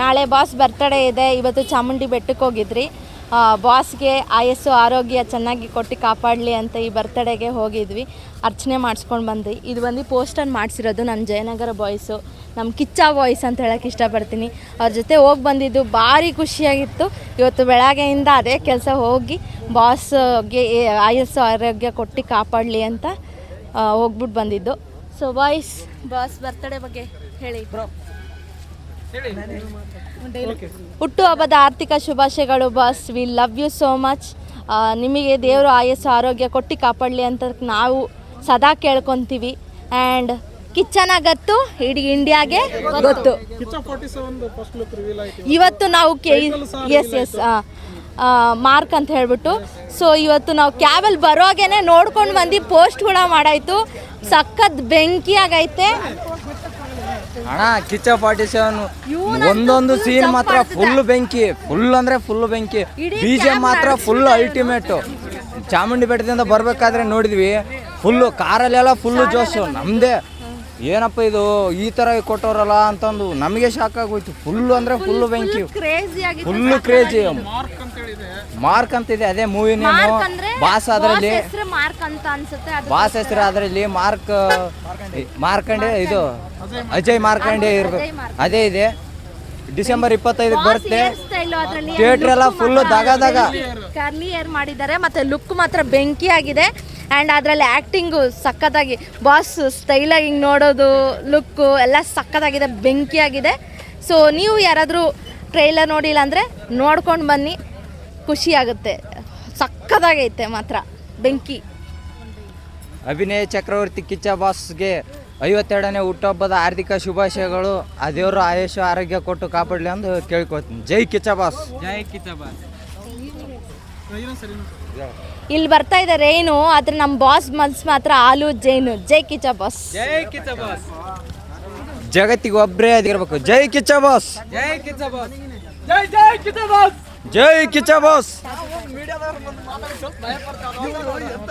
ನಾಳೆ boss birthday ಇದೆ, ಇವತ್ತು ಚಾಮುಂಡಿ ಬೆಟ್ಟಕ್ಕೆ ಹೋಗಿದ್ರಿ. ಬಾಸ್ಗೆ ಆಯಸ್ಸು, ಆರೋಗ್ಯ ಚೆನ್ನಾಗಿ ಕೊಟ್ಟು ಕಾಪಾಡಲಿ ಅಂತ ಈ ಬರ್ತಡೇಗೆ ಹೋಗಿದ್ವಿ. ಅರ್ಚನೆ ಮಾಡಿಸ್ಕೊಂಡು ಬಂದ್ವಿ. ಇದು ಬಂದು ಪೋಸ್ಟರ್ ಮಾಡಿಸಿರೋದು ನನ್ನ ಜಯನಗರ ಬಾಯ್ಸು ನಮ್ಮ ಕಿಚ್ಚ ಬಾಯ್ಸ್ ಅಂತ ಹೇಳೋಕ್ಕೆ ಇಷ್ಟಪಡ್ತೀನಿ. ಅವ್ರ ಜೊತೆ ಹೋಗಿ ಬಂದಿದ್ದು ಭಾರಿ ಖುಷಿಯಾಗಿತ್ತು. ಇವತ್ತು ಬೆಳಗ್ಗೆಯಿಂದ ಅದೇ ಕೆಲಸ ಹೋಗಿ ಬಾಸ್ಗೆ ಆಯಸ್ಸು, ಆರೋಗ್ಯ ಕೊಟ್ಟು ಕಾಪಾಡಲಿ ಅಂತ ಹೋಗ್ಬಿಟ್ಟು ಬಂದಿದ್ದು. ಸೊ ಬಾಯ್ಸ್ ಬಾಸ್ ಬರ್ತಡೇ ಬಗ್ಗೆ ಹೇಳಿ. ಹುಟ್ಟು ಹಬ್ಬದ ಆರ್ಥಿಕ ಶುಭಾಶಯಗಳು boss we love you so much ನಿಮಗೆ ದೇವರು ಆಯಸ್ಸು ಆರೋಗ್ಯ ಕೊಟ್ಟು ಕಾಪಾಡಲಿ ಅಂತ ನಾವು ಸದಾ ಕೇಳ್ಕೊತೀವಿ. ಆ್ಯಂಡ್ ಕಿಚ್ಚನ ಗತ್ತು ಇಡೀ ಇಂಡಿಯಾಗೆ ಗೊತ್ತು. Kiccha forty first look reveal ಆಯ್ತು. ಇವತ್ತು ನಾವು ಕೆ ಎಸ್ ಎಸ್ ಮಾರ್ಕ್ ಅಂತ ಹೇಳ್ಬಿಟ್ಟು. ಸೊ ಇವತ್ತು ನಾವು ಕ್ಯಾಬಲ್ಲಿ ಬರೋಗೇನೆ ನೋಡ್ಕೊಂಡು ಬಂದು ಪೋಸ್ಟ್ ಕೂಡ ಮಾಡಾಯಿತು. ಸಖತ್ ಬೆಂಕಿ ಆಗೈತೆ. ಅಣ್ಣ ಕಿಚ್ಚ ಫಾರ್ಟಿ ಸೆವೆನ್ ಒಂದೊಂದು ಸೀನ್ ಮಾತ್ರ ಫುಲ್ ಬೆಂಕಿ. ಫುಲ್ ಅಂದ್ರೆ ಫುಲ್ ಬೆಂಕಿ. ಬಿಜೆ ಮಾತ್ರ ಫುಲ್ ಅಲ್ಟಿಮೇಟ್ ಚಾಮುಂಡಿ ಬೆಟ್ಟದಿಂದ ಬರ್ಬೇಕಾದ್ರೆ ನೋಡಿದ್ವಿ. ಫುಲ್ಲು ಕಾರಲ್ಲೆಲ್ಲ ಫುಲ್ಲು ಜೋಶು. ನಮ್ದೇ. ಏನಪ್ಪ ಇದು? ಈ ತರ ಕೊಟ್ಟವ್ರಲ್ಲ ಅಂತಂದು ನಮಗೆ ಶಾಕ್ ಆಗೋಯ್ತು. ಫುಲ್ಲು ಅಂದ್ರೆ ಫುಲ್ಲು ಬೆಂಕಿ. ಫುಲ್ಲು ಕ್ರೇಜಿ ಮಾರ್ಕ್ ಅಂತ ಇದೆ. ಅಂತಿದೆ ಅದೇ ಮೂವಿ ನೇಮು ಮಾರ್ಕ್ ಅಂದ್ರೆ ಬಾಸ್ ಅದರಲ್ಲಿ ಮಾರ್ಕ್ ಅಂತ ಅನ್ಸುತ್ತೆ ಅದು ಬಾಸ್ ಹೆಸರು ಅದರಲ್ಲಿ ಮಾರ್ಕ್ ಮಾರ್ಕಂಡೆ ಇದು ಅಜಯ್ ಮಾರ್ಕಂಡೆ ಇರ್ಬೇಕು. ಅದೇ ಇದೆ. ಡಿಸೆಂಬರ್ ಇಪ್ಪತ್ತೈದಕ್ಕೆ ಬರುತ್ತೆ. ಸ್ಟೈಲ್ ಅದರಲ್ಲಿ ಥಿಯೇಟರ್ ಎಲ್ಲ ಫುಲ್ ದಗ ದಗ. ಕರ್ಲಿ ಏರ್ ಮಾಡಿದ್ದಾರೆ ಮತ್ತೆ ಲುಕ್ ಮಾತ್ರ ಬೆಂಕಿ ಆಗಿದೆ. ಆ್ಯಂಡ್ ಅದರಲ್ಲಿ ಆ್ಯಕ್ಟಿಂಗು ಸಖತ್ತಾಗಿ ಬಾಸ್ ಸ್ಟೈಲಾಗಿ ಹಿಂಗೆ ನೋಡೋದು ಲುಕ್ಕು ಎಲ್ಲ ಸಖತ್ತಾಗಿದೆ ಬೆಂಕಿ ಆಗಿದೆ. ಸೊ ನೀವು ಯಾರಾದರೂ ಟ್ರೈಲರ್ ನೋಡಿಲ್ಲ ಅಂದರೆ ನೋಡ್ಕೊಂಡು ಬನ್ನಿ ಖುಷಿ ಆಗುತ್ತೆ. ಸಖತ್ತಾಗೈತೆ ಮಾತ್ರ. ಬೆಂಕಿ. ಅಭಿನಯ ಚಕ್ರವರ್ತಿ ಕಿಚ್ಚ ಬಾಸ್ಗೆ ಐವತ್ತೆರಡನೇ ಹುಟ್ಟುಹಬ್ಬದ ಹಾರ್ದಿಕ ಶುಭಾಶಯಗಳು. ಆ ದೇವರು ಆಯುಷ ಆರೋಗ್ಯ ಕೊಟ್ಟು ಕಾಪಾಡಲಿ ಎಂದು ಕೇಳ್ಕೊತೀನಿ ಜೈ ಕಿಚ್ಚ ಬಾಸ್. ಜೈ ಕಿಚ್ಚ ಬಾಸ್. ಇಲ್ಲಿ ಬರ್ತಾ ಇದ್ದಾರೆ ಏನು ಆದ್ರೆ ನಮ್ಮ ಬಾಸ್ ಮನ್ಸ್ ಮಾತ್ರ ಆಲು ಜೈನು. ಜೈ ಕಿಚ್ಚ ಬಾಸ್. ಜೈ ಕಿಚ್ಚ ಬಾಸ್. ಜಗತ್ತಿಗೆ ಒಬ್ಬರೇ ಅದಿರ್ಬೇಕು ಜೈ ಕಿಚ್ಚ ಬಾಸ್. ಜೈ ಕಿಚ್ಚ ಬಾಸ್. ಜೈ ಜೈ ಕಿಚ್ಚ ಬಾಸ್. ಜೈ ಕಿಚ್ಚ ಬಾಸ್. ఎంత